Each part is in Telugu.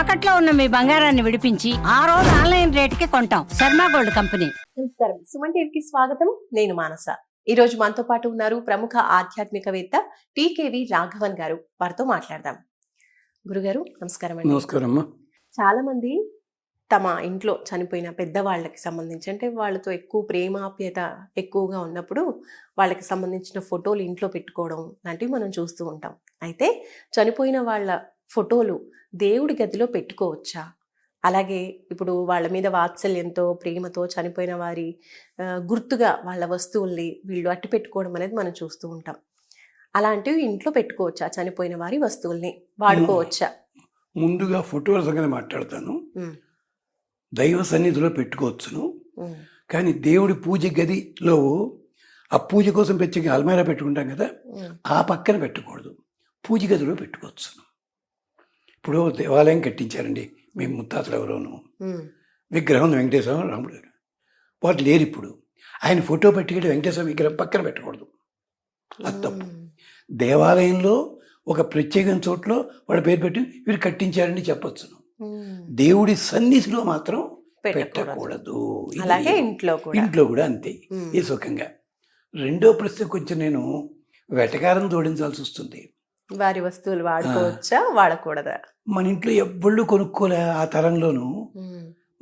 తాకట్లో ఉన్న మీ బంగారాన్ని విడిపించి ఆ రోజు ఆన్లైన్ రేటుకి కొంటాం. Sharma gold company. నమస్కారం. సుమన్ టీవీకి స్వాగతం. నేను మానస. ఈ రోజు మనతో పాటు ఉన్నారు ప్రముఖ ఆధ్యాత్మికవేత్త టీకేవి రాఘవన్ గారు. వారితో మాట్లాడదాం. గురుగారు నమస్కారం అండి. నమస్కారం అమ్మా చాలా మంది తమ ఇంట్లో చనిపోయిన పెద్దవాళ్ళకి సంబంధించి అంటే వాళ్ళతో ఎక్కువ ప్రేమాప్యత ఎక్కువగా ఉన్నప్పుడు వాళ్ళకి సంబంధించిన ఫోటోలు ఇంట్లో పెట్టుకోవడం లాంటివి మనం చూస్తూ ఉంటాం. అయితే చనిపోయిన వాళ్ళ ఫోటోలు దేవుడి గదిలో పెట్టుకోవచ్చా? అలాగే ఇప్పుడు వాళ్ళ మీద వాత్సల్యంతో ప్రేమతో చనిపోయిన వారి గుర్తుగా వాళ్ళ వస్తువుల్ని వీళ్ళు అట్టు పెట్టుకోవడం అనేది మనం చూస్తూ ఉంటాం. అలాంటివి ఇంట్లో పెట్టుకోవచ్చా? చనిపోయిన వారి వస్తువుల్ని వాడుకోవచ్చా? ముందుగా ఫోటోల సంగతి మాట్లాడతాను. దైవ సన్నిధిలో పెట్టుకోవచ్చును. కానీ దేవుడి పూజ గదిలో ఆ పూజ కోసం పెట్టి అల్మారా పెట్టుకుంటాం కదా? ఆ పక్కన పెట్టకూడదు పూజ గదిలో పెట్టుకోవచ్చును. ఇప్పుడు దేవాలయం కట్టించారండి మేము ముత్తాతలు ఎవరోను. విగ్రహం వెంకటేశ్వర రాముడు గారు. వారు లేరు ఇప్పుడు. ఆయన ఫోటో పెట్టుకుంటే వెంకటేశ్వర విగ్రహం పక్కన పెట్టకూడదు. అది తప్పు. దేవాలయంలో ఒక ప్రత్యేకమైన చోట్ల వాళ్ళ పేరు పెట్టి వీరు కట్టించారని చెప్పొచ్చును ఉమ్. దేవుడి సన్నిధిలో మాత్రం పెట్టకూడదు. అలాగే ఇంట్లో కూడా. ఇంట్లో కూడా అంతే. ఈ సుఖంగా. రెండో ప్రశ్న కొంచెం నేను వెటకారం జోడించాల్సి వస్తుంది. వారి వస్తువులు వాడుకోవచ్చా? వాడకూడదా? మన ఇంట్లో ఎవ్వళ్ళు కొనుక్కోలే ఆ తరంలోనూ.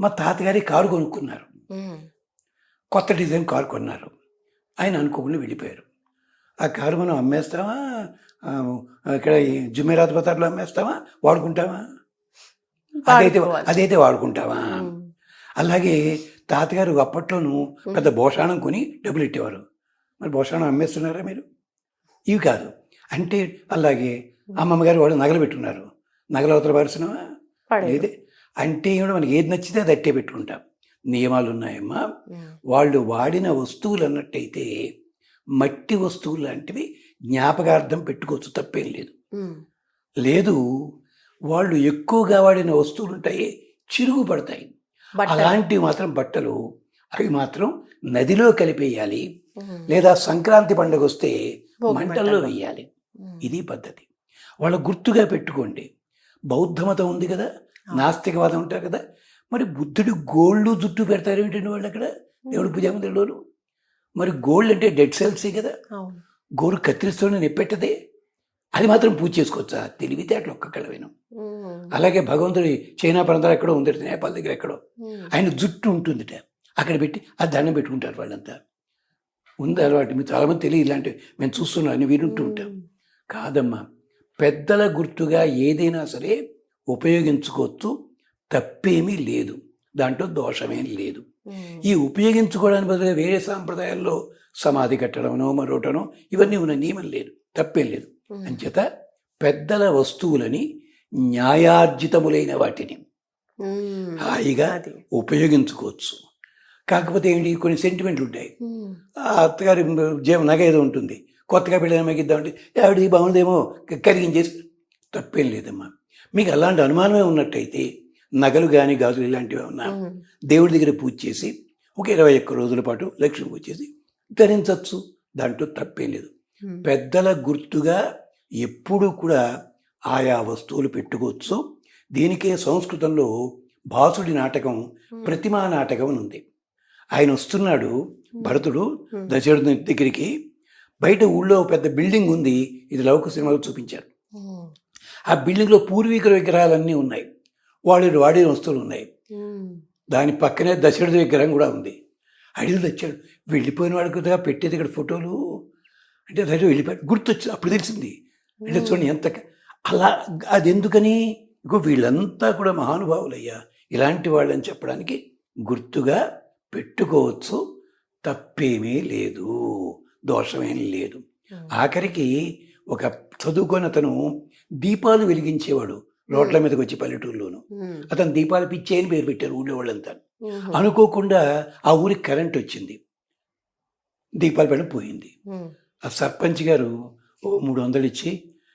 మా తాతగారి కారు కొనుక్కున్నారు. కొత్త డిజైన్ కారు కొన్నారు. ఆయన అనుకోకుండా వెళ్ళిపోయారు. ఆ కారు మనం అమ్మేస్తామా? ఇక్కడ జుమేరాత్ బజార్లో అమ్మేస్తామా? వాడుకుంటామా? అదైతే. అదైతే వాడుకుంటావా ఉమ్, అలాగే తాతగారు అప్పట్లోనూ పెద్ద భోషాణం కొని డబ్బులు ఇట్టేవారు. మరి భోషాణం అమ్మేస్తున్నారా మీరు? ఇవి కాదు. అంటే అలాగే అమ్మమ్మ గారు వాళ్ళు నగలు పెట్టుకున్నారు నగలు అవతల పడేయదు. లేదే అంటే మనకి ఏది నచ్చితే అది అట్టే పెట్టుకుంటాం. నియమాలు ఉన్నాయమ్మా. వాళ్ళు వాడిన వస్తువులు అన్నట్టయితే మట్టి వస్తువులు లాంటివి జ్ఞాపకార్థం పెట్టుకోవచ్చు తప్పేం లేదు. లేదు వాళ్ళు ఎక్కువగా వాడిన వస్తువులు ఉంటాయి చిరుగు పడతాయి. అలాంటివి మాత్రం బట్టలు అవి మాత్రం నదిలో కలిపేయాలి. లేదా సంక్రాంతి పండుగ వస్తే మంటల్లో. వేయాలి. ఇది పద్ధతి. వాళ్ళ గుర్తుగా పెట్టుకోండి. బౌద్ధ మతం ఉంది కదా నాస్తికవాదం ఉంటారు కదా మరి బుద్ధుడు గోళ్ళు జుట్టు పెడతారు ఏంటండి వాళ్ళు అక్కడ? దేవుడి పూజ మందిరంలోను? మరి గోల్డ్ అంటే డెడ్ సెల్సే కదా? గోరు కత్తిరిస్తూనే నెప్పెట్టదే. అది మాత్రం పూజ చేసుకోవచ్చా? తెలివితేటలు ఒక్క కళవేను ఉమ్, అలాగే భగవంతుడి చైనా ప్రాంతాలు ఎక్కడో ఉంది నేపాల్ దగ్గర ఎక్కడో. ఆయన జుట్టు ఉంటుందిట. అక్కడ పెట్టి ఆ దండం పెట్టుకుంటారు వాళ్ళంతా. ఉంది అలవాటు. మీరు చాలామంది తెలియదు ఇలాంటివి మేము చూస్తున్నాం అని వినుంటూ ఉంటాం. కాదమ్మా. పెద్దల గుర్తుగా ఏదైనా సరే ఉపయోగించుకోవచ్చు. తప్పేమీ లేదు. దాంట్లో దోషమేం లేదు. ఈ ఉపయోగించుకోవడానికి బదులుగా వేరే సాంప్రదాయాల్లో సమాధి కట్టడమనో మరోటనో ఇవన్నీ ఉన్న నియమం లేదు. తప్పేం లేదు. అంచేత పెద్దల వస్తువులని న్యాయార్జితములైన వాటిని హాయిగా ఉపయోగించుకోవచ్చు. కాకపోతే ఏంటి కొన్ని సెంటిమెంట్లు ఉంటాయి. అత్తగారి జీవం నగ ఏదో ఉంటుంది. కొత్తగా పెళ్ళిన మగిద్దామంటే ఆవిడ ఇది బాగుందేమో కరిగించేసి తప్పేం లేదమ్మా. మీకు అలాంటి అనుమానమే ఉన్నట్టయితే నగలు కానీ గాజులు ఇలాంటివి ఉన్నా దేవుడి దగ్గర పూజ చేసి ఒక ఇరవై ఒక్క రోజుల పాటు లక్ష్మి పూజ చేసి ధరించవచ్చు దాంట్లో తప్పేం లేదు. పెద్దల గుర్తుగా ఎప్పుడూ కూడా ఆయా వస్తువులు పెట్టుకోవచ్చు. దీనికే సంస్కృతంలో భాసుడి నాటకం ప్రతిమా నాటకం అని ఉంది. ఆయన వస్తున్నాడు భరతుడు ఉమ్, దశరథుని దగ్గరికి బయట ఊళ్ళో పెద్ద బిల్డింగ్ ఉంది. ఇది లౌక సినిమాలో చూపించారు. ఆ బిల్డింగ్లో పూర్వీకుల విగ్రహాలన్నీ ఉన్నాయి. వాళ్ళు వాడిన వస్తువులు ఉన్నాయి. దాని పక్కనే దశరథ విగ్రహం కూడా ఉంది. అడిగి తెచ్చాడు. వెళ్ళిపోయిన వాడికి పెట్టేది ఇక్కడ ఫోటోలు. అంటే దశ వెళ్ళిపోయాడు. గుర్తొచ్చింది. అప్పుడు తెలిసింది. అంటే చూడండి ఎంత అలా అది ఎందుకని ఇగో వీళ్ళంతా కూడా మహానుభావులయ్యా. ఇలాంటి వాళ్ళని చెప్పడానికి గుర్తుగా పెట్టుకోవచ్చు. తప్పేమీ లేదు. దోషమేం లేదు. ఆఖరికి ఒక చదువుకొని అతను దీపాలు వెలిగించేవాడు రోడ్ల మీదకి వచ్చి పల్లెటూరులోను. అతను దీపాలు పిచ్చే అని పేరు పెట్టారు ఊళ్ళో వాళ్ళంతా. అనుకోకుండా ఆ ఊరికి కరెంట్ వచ్చింది. దీపాలు పెట్టడం పోయింది. ఆ సర్పంచ్ గారు ఓ మూడు వందలు ఇచ్చి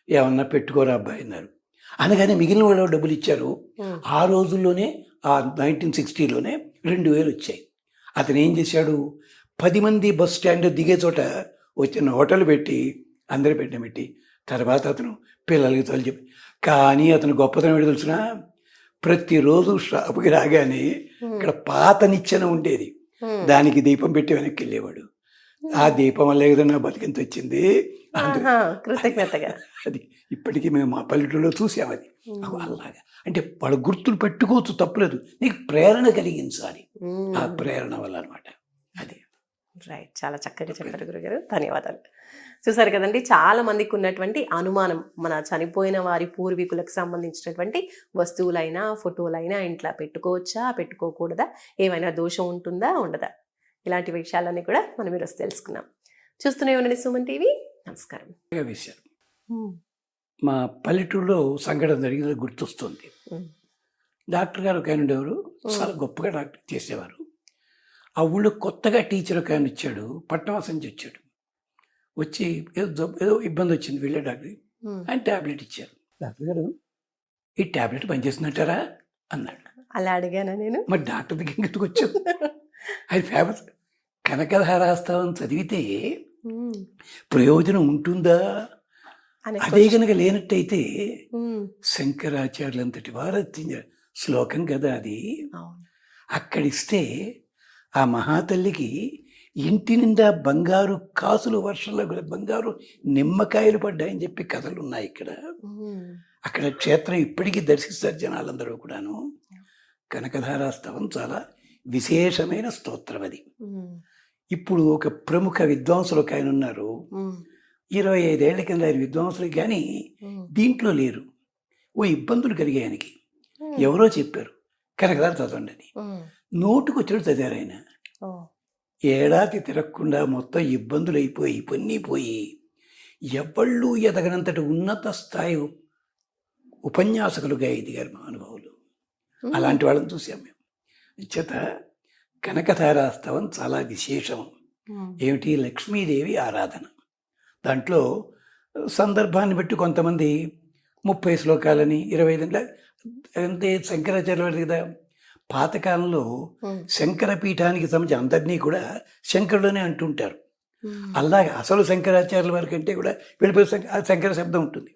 ఏమన్నా పెట్టుకోరా అబ్బాయి అన్నారు. అనగానే మిగిలిన వాళ్ళు డబ్బులు ఇచ్చారు? ఆ రోజుల్లోనే ఆ నైన్టీన్ సిక్స్టీలోనే రెండు వేలు వచ్చాయి. అతను ఏం చేశాడు? పది మంది బస్ స్టాండ్ దిగే చోట వచ్చిన హోటల్ పెట్టి అందరి పెట్టిన పెట్టి తర్వాత అతను పిల్లలకి తొలి చెప్పి కానీ అతను గొప్పతనం ఏంటో తెలిసిన? ప్రతిరోజు షాపుకి రాగానే ఇక్కడ పాత నిచ్చెన ఉండేది. దానికి దీపం పెట్టి వెనక్కి వెళ్ళేవాడు. ఆ దీపం వల్ల ఏదో నా బతికింత వచ్చింది? కృతజ్ఞతగా. అది ఇప్పటికీ మేము మా పల్లెటూరులో చూసాం అది. అలాగా. అంటే వాళ్ళ గుర్తులు పెట్టుకోవచ్చు తప్పలేదు. నీకు ప్రేరణ కలిగించాలి. ఆ ప్రేరణ వల్ల అనమాట రైట్ చాలా చక్కగా చెప్పారు గురుగారు. ధన్యవాదాలు. చూసారు కదండి చాలా మందికి ఉన్నటువంటి అనుమానం మన చనిపోయిన వారి పూర్వీకులకు సంబంధించినటువంటి వస్తువులైనా ఫోటోలైనా ఇంట్లో పెట్టుకోవచ్చా పెట్టుకోకూడదా ఏమైనా దోషం ఉంటుందా ఉండదా? ఇలాంటి విషయాలన్నీ కూడా మనం ఈరోజు తెలుసుకున్నాం. చూస్తూనే ఉండండి సుమన్ టీవీ. నమస్కారం. మా పల్లెటూరులో సంఘటన జరిగింది గుర్తొస్తుంది. డాక్టర్ గారు ఒక ఆయన ఉండేవారు. చాలా గొప్పగా డాక్టర్ చేసేవారు. ఆ ఊళ్ళో కొత్తగా టీచర్ ఒక ఆయన వచ్చాడు పట్టణవాసం నుంచి వచ్చాడు. వచ్చి ఏదో ఏదో ఇబ్బంది వచ్చింది వెళ్ళే డాక్టర్. ఆయన ట్యాబ్లెట్ ఇచ్చారు. డాక్టర్ గారు? ఈ ట్యాబ్లెట్ పనిచేస్తున్నట్టారా అన్నాడు. అలా అడిగానా నేను? మరి డాక్టర్ దగ్గరికి ఎందుకు వచ్చావు? అది ఫేమస్. కనకధారాస్తవం చదివితే. ప్రయోజనం ఉంటుందా? అనే అదే కనుక లేనట్టయితే. శంకరాచార్యులంతటి వారు శ్లోకం కదా అది. అక్కడిస్తే ఆ మహాతల్లికి ఇంటి నిండా బంగారు కాసులు వర్షంలో కూడా బంగారు నిమ్మకాయలు పడ్డాయని చెప్పి కథలు ఉన్నాయి ఇక్కడ. అక్కడ క్షేత్రం ఇప్పటికీ దర్శిస్తారు జనాలందరూ కూడాను కనకధారాస్తవం చాలా విశేషమైన స్తోత్రం అది. ఇప్పుడు ఒక ప్రముఖ విద్వాంసులు ఒక ఆయన ఉన్నారు. ఇరవై ఐదేళ్ళ కింద ఆయన విద్వాంసులు కానీ. దీంట్లో లేరు ఓ ఇబ్బందులు కలిగాయి ఆయనకి ఎవరో చెప్పారు కనకదారు చదవండి. నోటుకు వచ్చినట్టు చదివారు ఆయన. ఏడాది తిరగకుండా మొత్తం ఇబ్బందులు అయిపోయి పన్నీ పోయి ఎవళ్ళు ఎదగనంతటి ఉన్నత స్థాయి ఉపన్యాసకులుగా ఎదిగారు మహానుభావులు. అలాంటి వాళ్ళని చూసాం మేము చేత కనకతారాస్తవం చాలా విశేషం. ఏమిటి లక్ష్మీదేవి ఆరాధన దాంట్లో సందర్భాన్ని బట్టి కొంతమంది ముప్పై శ్లోకాలని ఇరవై ఐదు అంటే శంకరాచార్య వారి కదా పాతకాలంలో ఉమ్. శంకర పీఠానికి సంబంధించి అందరినీ కూడా శంకరుడనే అంటుంటారు. అలాగే అసలు శంకరాచార్యుల వారి కంటే కూడా వెళ్ళిపోయి శంకర శబ్దం ఉంటుంది.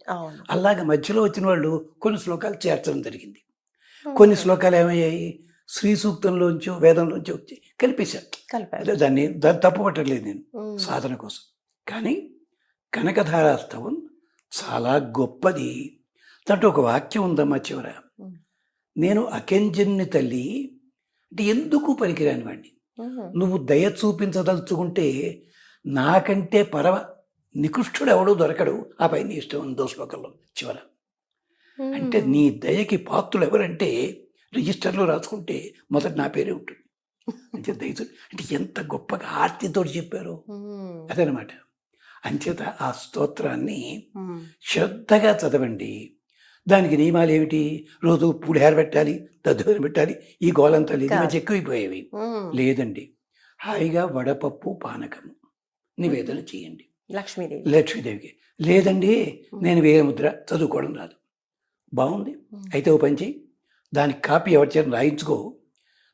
అలాగే మధ్యలో వచ్చిన వాళ్ళు కొన్ని శ్లోకాలు చేర్చడం జరిగింది. కొన్ని శ్లోకాలు ఏమయ్యాయి? శ్రీ సూక్తంలోంచో వేదంలోంచో వచ్చి కలిపేశారు. అదే దాన్ని దాన్ని తప్పు పట్టలేదు నేను. సాధన కోసం. కానీ కనకధారాస్తవం చాలా గొప్పది. దాంట్లో ఒక వాక్యం ఉందమ్మా చివర. నేను అకెంజన్ని తల్లి అంటే ఎందుకు పనికిరాని వాడిని. నువ్వు దయ చూపించదలుచుకుంటే నాకంటే పరమ నికృష్టుడు ఎవడో దొరకడు. ఆ పైన ఇష్టం ఉందో. శ్లోకంలో చివర. అంటే నీ దయకి పాత్రులు ఎవరంటే రిజిస్టర్లో రాసుకుంటే మొదట నా పేరే ఉంటుంది. అంటే దయతో అంటే ఎంత గొప్పగా ఆర్తితో చెప్పారు. అదనమాట అంచేత ఆ స్తోత్రాన్ని. శ్రద్ధగా చదవండి. దానికి నియమాలు ఏమిటి? రోజు పులిహార పెట్టాలి దద్దోజనం పెట్టాలి ఈ గోలంతా లేదు మధ్య ఎక్కువైపోయేవి. లేదండి. హాయిగా వడపప్పు పానకము నివేదన చేయండి. లక్ష్మీదేవి. లక్ష్మీదేవికి. లేదండి నేను వేరే ముద్ర చదువుకోవడం రాదు. బాగుంది. అయితే ఓ పని చేయి. దానికి కాపీ ఎవరి చేత రాయించుకో.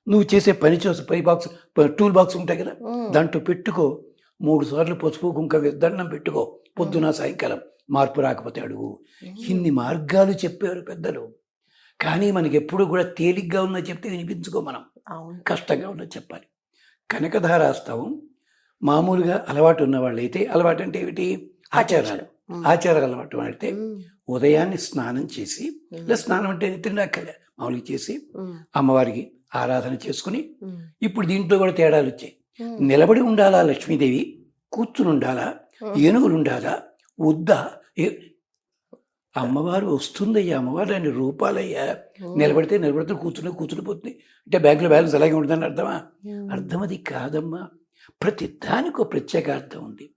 నువ్వు చేసే పని చేసే పని బాక్స్ టూల్ బాక్స్ ఉంటాయి కదా. దాంట్లో పెట్టుకో. మూడు సార్లు పసుపు కుంక దండం పెట్టుకో. పొద్దున సాయంకాలం. మార్పు రాకపోతే అడుగు ఇన్ని మార్గాలు చెప్పారు పెద్దలు. కానీ మనకి ఎప్పుడు కూడా తేలిగ్గా ఉన్న చెప్తే వినిపించుకో మనం. కష్టంగా ఉన్నది చెప్పాలి. కనకధారాస్తవం మామూలుగా అలవాటు ఉన్న వాళ్ళైతే అలవాటు అంటే ఏమిటి ఆచారాలు. ఆచారాలు అలవాటు అంటే ఉమ్. ఉదయాన్నే స్నానం చేసి లేదా స్నానం అంటే తిండాకలే మామూలుగా చేసి. అమ్మవారికి ఆరాధన చేసుకుని. ఇప్పుడు దీంట్లో కూడా తేడాలు వచ్చాయి. నిలబడి ఉండాలా లక్ష్మీదేవి? కూర్చుని ఉండాలా. ఏనుగులు ఉండాలా వద్దా. అమ్మవారు వస్తుందయ్యా అమ్మవారు దాని రూపాలయ్యా. నిలబడితే నిలబడితే కూర్చుని కూర్చుని పోతుంది. అంటే బ్యాంకులో బ్యాలెన్స్ అలాగే ఉంటుందని అర్థమా. అర్థం అది కాదమ్మా. ప్రతి దానికి ఒక ప్రత్యేక అర్థం ఉంది.